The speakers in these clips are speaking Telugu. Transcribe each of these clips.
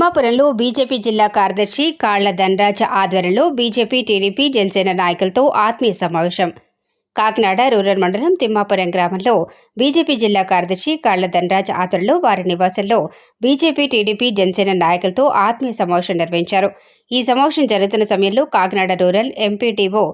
తిమ్మాపురంలో బీజేపీ జిల్లా కార్యదర్శి కాళ్ళ ధనరాజ ఆధ్వర్యంలో బీజేపీ టీడీపీ జనసేన నాయకులతో ఆత్మీయ సమావేశం. కాకినాడ రూరల్ మండలం తిమ్మాపురం గ్రామంలో బీజేపీ జిల్లా కార్యదర్శి కాళ్ళ ధనరాజ్ ఆధ్వర్యంలో వారి నివాసంలో బీజేపీ టీడీపీ జనసేన నాయకులతో ఆత్మీయ సమావేశం నిర్వహించారు. ఈ సమావేశం జరుగుతున్న సమయంలో Kakinada rural MPTO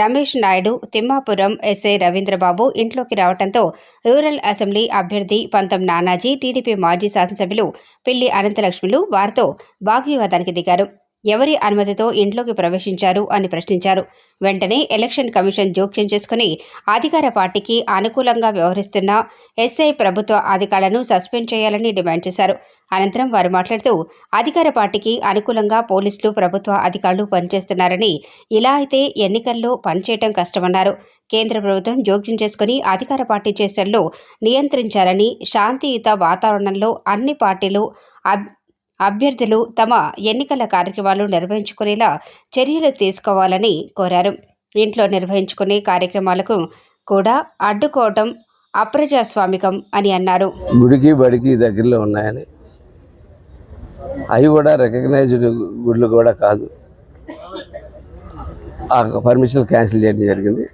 Ramesh Naidu Timmapuram SI Ravindrababu ఇంట్లోకి రావడంతో రూరల్ అసెంబ్లీ అభ్యర్థి పంతం నానాజీ టీడీపీ మాజీ శాసనసభ్యులు పిల్లి అనంతలక్ష్మిలు వారితో వాగ్వివాదానికి దిగారు. ఎవరి అనుమతితో ఇంట్లోకి ప్రవేశించారు అని ప్రశ్నించారు. వెంటనే ఎలక్షన్ కమిషన్ జోక్యం చేసుకుని అధికార పార్టీకి అనుకూలంగా వ్యవహరిస్తున్న ఎస్ఐ ప్రభుత్వ అధికారులను సస్పెండ్ చేయాలని డిమాండ్ చేశారు. అనంతరం వారు మాట్లాడుతూ అధికార పార్టీకి అనుకూలంగా పోలీసులు ప్రభుత్వ అధికారులు పనిచేస్తున్నారని ఇలా అయితే ఎన్నికల్లో పనిచేయటం కష్టమన్నారు. కేంద్ర ప్రభుత్వం జోక్యం చేసుకుని అధికార పార్టీ చేష్టల్లో నియంత్రించాలని శాంతియుత వాతావరణంలో అన్ని పార్టీలు అబ్ అభ్యర్థులు తమ ఎన్నికల కార్యక్రమాలు నిర్వహించుకునేలా చర్యలు తీసుకోవాలని కోరారు. ఇంట్లో నిర్వహించుకునే కార్యక్రమాలకు కూడా అడ్డుకోవటం అప్రజాస్వామికం అని అన్నారు. గుడికి బడికి దగ్గరలో ఉన్నాయని. అవి కూడా రికగ్నైజ్డ్ గుడ్లు కూడా కాదు. ఆ పర్మిషన్ క్యాన్సిల్ చేయడం జరిగింది.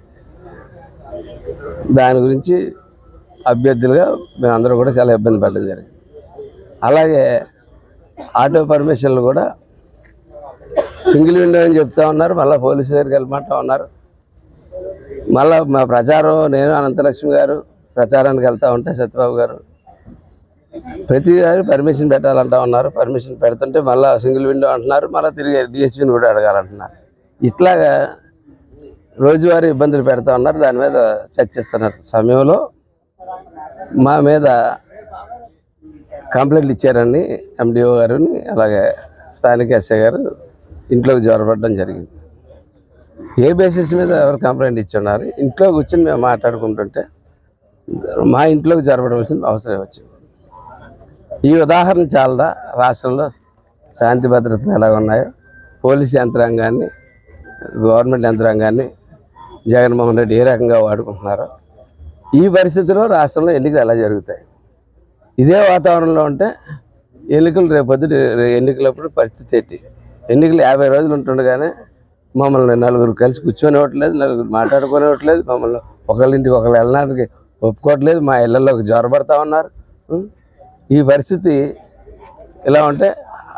దాని గురించి అభ్యర్థులుగా మేమందరూ కూడా చాలా ఇబ్బంది పడడం జరిగింది. అలాగే ఆటో పర్మిషన్లు కూడా సింగిల్ విండో అని చెప్తా ఉన్నారు మళ్ళీ పోలీసు దగ్గరికి వెళ్ళమంటా ఉన్నారు. మళ్ళీ మా ప్రచారం నేను అనంతలక్ష్మి గారు ప్రచారానికి వెళ్తూ ఉంటే సత్యబాబు గారు ప్రతి గారు పర్మిషన్ పెట్టాలంటా ఉన్నారు పర్మిషన్ పెడుతుంటే మళ్ళీ సింగిల్ విండో అంటున్నారు మళ్ళీ తిరిగి డిఎస్పీని కూడా అడగాలంటున్నారు. ఇట్లాగా రోజువారీ ఇబ్బందులు పెడతా ఉన్నారు దాని మీద చర్చిస్తున్నారు. సమయంలో మా మీద కంప్లైంట్లు ఇచ్చారని ఎండిఓ గారుని అలాగే స్థానిక ఎస్ఐ గారు ఇంట్లోకి జ్వరపడడం జరిగింది. ఏ బేసిస్ మీద ఎవరు కంప్లైంట్ ఇచ్చున్నారు? ఇంట్లో కూర్చొని మేము మాట్లాడుకుంటుంటే మా ఇంట్లోకి జ్వరపడవలసిన అవసరం వచ్చింది. ఈ ఉదాహరణ చాలదా? రాష్ట్రంలో శాంతి భద్రతలు ఎలా ఉన్నాయో పోలీస్ యంత్రాంగాన్ని గవర్నమెంట్ యంత్రాంగాన్ని జగన్మోహన్ రెడ్డి ఏ రకంగా వాడుకుంటున్నారో ఈ పరిస్థితిలో రాష్ట్రంలో ఎన్నికలు ఎలా జరుగుతాయి? ఇదే వాతావరణంలో ఉంటే ఎన్నికలు రేపొద్దు ఎన్నికలప్పుడు పరిస్థితి ఏంటి? ఎన్నికలు యాభై రోజులు ఉంటుండగానే మమ్మల్ని నలుగురు కలిసి కూర్చొనివ్వట్లేదు నలుగురు మాట్లాడుకోనివ్వట్లేదు మమ్మల్ని ఒకళ్ళింటికి ఒకళ్ళు వెళ్ళడానికి ఒప్పుకోవట్లేదు మా ఇళ్ళలోకి జ్వరపడతా ఉన్నారు. ఈ పరిస్థితి ఇలా ఉంటే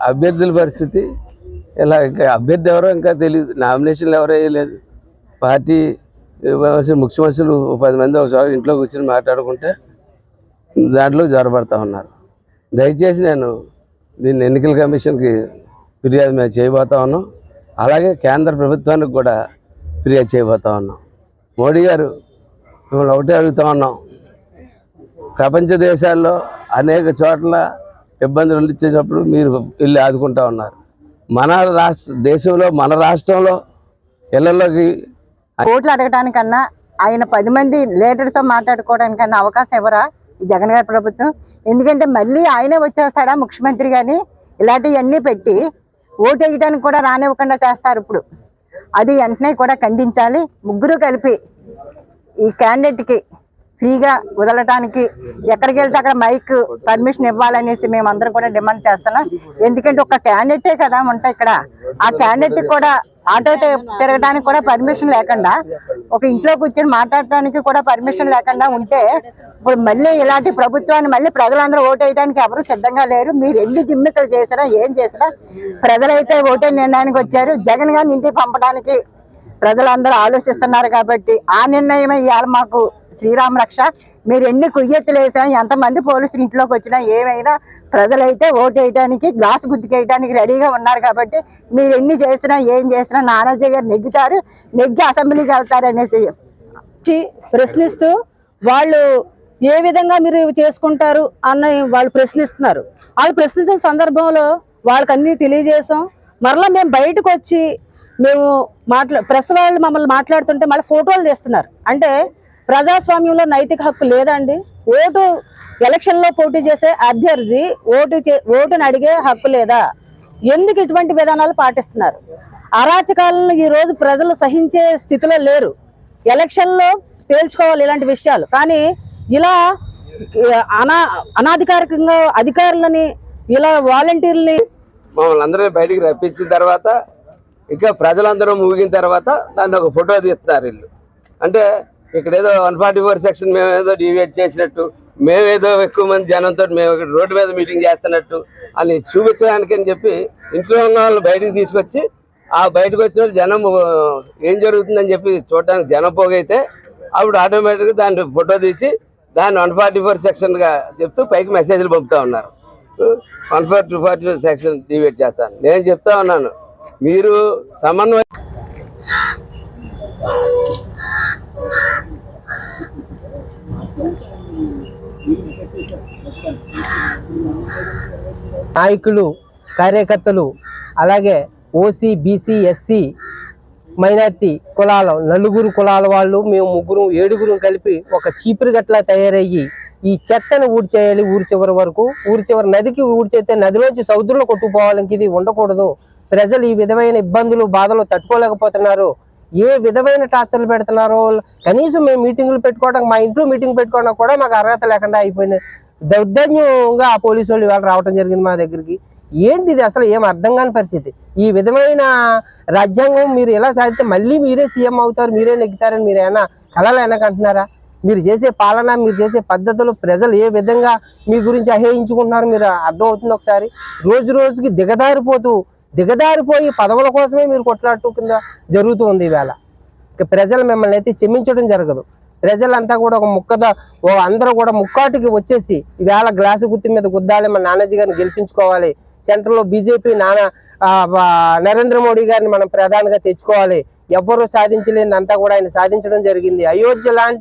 అభ్యర్థుల పరిస్థితి ఇలా ఇంకా అభ్యర్థి ఎవరో ఇంకా తెలియదు నామినేషన్లు ఎవరో వేయలేదు. పార్టీ ముఖ్యమంత్రులు పది మంది ఒకసారి ఇంట్లో కూర్చొని మాట్లాడుకుంటే దాంట్లో జ్వరపడతా ఉన్నారు. దయచేసి నేను దీన్ని ఎన్నికల కమిషన్కి ఫిర్యాదు మేము చేయబోతా ఉన్నాం. అలాగే కేంద్ర ప్రభుత్వానికి కూడా ఫిర్యాదు చేయబోతా ఉన్నాం. మోడీ గారు మిమ్మల్ని ఒకటే అడుగుతా ఉన్నాం. ప్రపంచ దేశాల్లో అనేక చోట్ల ఇబ్బందులు ఇచ్చేటప్పుడు మీరు వెళ్ళి ఆదుకుంటా ఉన్నారు. మన రాష్ట్ర దేశంలో మన రాష్ట్రంలో ఇళ్ళలోకి ఓట్లు అడగడానికన్నా ఆయన పది మంది లీడర్స్తో మాట్లాడుకోవడానికన్నా అవకాశం ఎవరా? జగన్ గారి ప్రభుత్వం. ఎందుకంటే మళ్ళీ ఆయనే వచ్చేస్తాడా ముఖ్యమంత్రి కానీ ఇలాంటివన్నీ పెట్టి ఓటు వేయడానికి కూడా రానివ్వకుండా చేస్తారు ఇప్పుడు. అది వెంటనే కూడా ఖండించాలి. ముగ్గురు కలిపి ఈ క్యాండిడేట్కి ఫ్రీగా వదలటానికి ఎక్కడికి వెళ్తే అక్కడ మైక్ పర్మిషన్ ఇవ్వాలనేసి మేము అందరం కూడా డిమాండ్ చేస్తున్నాం. ఎందుకంటే ఒక క్యాండిడేటే కదా ఉంటాయి ఇక్కడ. ఆ క్యాండిడేట్ కూడా ఆటో తిరగడానికి కూడా పర్మిషన్ లేకుండా ఒక ఇంట్లో కూర్చొని మాట్లాడటానికి కూడా పర్మిషన్ లేకుండా ఉంటే ఇప్పుడు మళ్ళీ ఇలాంటి ప్రభుత్వాన్ని మళ్ళీ ప్రజలందరూ ఓటు వేయడానికి ఎవరు సిద్ధంగా లేరు. మీరు ఎన్ని జిమ్మికలు చేసినా ఏం చేసినా ప్రజలైతే ఓటే నిర్ణయానికి వచ్చారు. జగన్ గారిని ఇంటికి పంపడానికి ప్రజలందరూ ఆలోచిస్తున్నారు కాబట్టి ఆ నిర్ణయమే ఇవాళ మాకు. శ్రీరామ రక్ష మీరు ఎన్ని కుయ్యెత్తులు వేసినా ఎంతమంది పోలీసులు ఇంట్లోకి వచ్చినా ఏమైనా ప్రజలైతే ఓటు వేయడానికి గ్లాస్ గుద్దుకేయడానికి రెడీగా ఉన్నారు కాబట్టి మీరు ఎన్ని చేసినా ఏం చేసినా నానాజీ గారు నెగ్గుతారు నెగ్గి అసెంబ్లీకి వెళ్తారు అనేసి ప్రశ్నిస్తూ వాళ్ళు ఏ విధంగా మీరు చేసుకుంటారు అన్న వాళ్ళు ప్రశ్నిస్తున్నారు. వాళ్ళు ప్రశ్నించిన సందర్భంలో వాళ్ళకి అన్నీ తెలియజేసాం మరలా మేము బయటకు వచ్చి మేము మాట్లా ప్రెస్ వాళ్ళు మమ్మల్ని మాట్లాడుతుంటే మళ్ళీ ఫోటోలు తీస్తున్నారు. అంటే ప్రజాస్వామ్యంలో నైతిక హక్కు లేదండి. ఓటు ఎలక్షన్లో పోటీ చేసే అభ్యర్థి ఓటు చే ఓటుని అడిగే హక్కు లేదా? ఎందుకు ఇటువంటి విధానాలు పాటిస్తున్నారు? అరాచకాలను ఈ రోజు ప్రజలు సహించే స్థితిలో లేరు. ఎలక్షన్లో తేల్చుకోవాలి ఇలాంటి విషయాలు. కానీ ఇలా అనా అనాధికారికంగా అధికారులని ఇలా వాలంటీర్లని మమ్మల్ని అందరినీ బయటికి రప్పించిన తర్వాత ఇంకా ప్రజలందరూ ముగిన తర్వాత దాన్ని ఒక ఫోటో తీస్తున్నారు వీళ్ళు. అంటే ఇక్కడ ఏదో వన్ ఫార్టీ ఫోర్ సెక్షన్ మేము ఏదో డివేట్ చేసినట్టు మేమేదో ఎక్కువ మంది జనంతో మేము ఇక్కడ రోడ్డు మీద మీటింగ్ చేస్తున్నట్టు అని చూపించడానికి అని చెప్పి ఇంట్లో ఉన్న వాళ్ళు బయటికి తీసుకొచ్చి ఆ బయటకు వచ్చిన వాళ్ళు జనం ఏం జరుగుతుందని చెప్పి చూడడానికి జనం పోగైతే అప్పుడు ఆటోమేటిక్గా దాన్ని ఫోటో తీసి దాన్ని వన్ ఫార్టీ ఫోర్ సెక్షన్గా చెప్తూ పైకి మెసేజ్లు పంపుతా ఉన్నారు. One four two forty two section డివేట్ చేస్తాను. నేను చెప్తా ఉన్నాను మీరు సమన్వయం నాయకులు కార్యకర్తలు అలాగే ఓసీ బీసీ ఎస్సీ మైనార్టీ కులాల నలుగురు కులాల వాళ్ళు మేము ముగ్గురు ఏడుగురు కలిపి ఒక చీపురు గట్లా తయారయ్యి ఈ చెత్తను ఊడ్చేయాలి ఊరి చివరి వరకు. ఊరి చివరి నదికి ఊడ్చేస్తే నదిలోంచి సముద్రంలో కొట్టుకుపోవాలని ఇది ఉండకూడదు. ప్రజలు ఈ విధమైన ఇబ్బందులు బాధలు తట్టుకోలేకపోతున్నారు. ఏ విధమైన టార్చర్లు పెడుతున్నారో కనీసం మేము మీటింగులు పెట్టుకోవడం మా ఇంట్లో మీటింగ్ పెట్టుకోవడం కూడా మాకు అర్హత లేకుండా అయిపోయింది. దౌర్జన్యంగా ఆ పోలీసు వాళ్ళు ఇవాళ రావడం జరిగింది మా దగ్గరికి. ఏంటి ఇది? అసలు ఏం అర్థం కాని పరిస్థితి. ఈ విధమైన రాజ్యాంగం మీరు ఎలా సాధిస్తే మళ్ళీ మీరే సీఎం అవుతారు మీరే నెగ్గుతారని మీరు ఏమైనా కళలు వెనకంటున్నారా మీరు చేసే పాలన మీరు చేసే పద్ధతులు ప్రజలు ఏ విధంగా మీ గురించి అహేయించుకుంటున్నారు మీరు అర్థం అవుతుంది ఒకసారి. రోజు రోజుకి దిగదారిపోతూ దిగదారిపోయి పదవుల కోసమే మీరు కొట్లాడుతూ కింద జరుగుతూ ఉంది ఈవేళ ఇక ప్రజలు మిమ్మల్ని అయితే క్షమించడం జరగదు. ప్రజలంతా కూడా ఒక ముక్కద ఓ అందరూ కూడా ముక్కాటికి వచ్చేసి ఈవేళ గ్లాసు గుర్తు మీద గుద్దాలి మన నానాజీ గారిని గెలిపించుకోవాలి. సెంట్రల్లో బీజేపీ నానా నరేంద్ర మోడీ గారిని మనం ప్రధానిగా తెచ్చుకోవాలి. ఎవ్వరూ సాధించలేని అంతా కూడా ఆయన సాధించడం జరిగింది. అయోధ్య లాంటి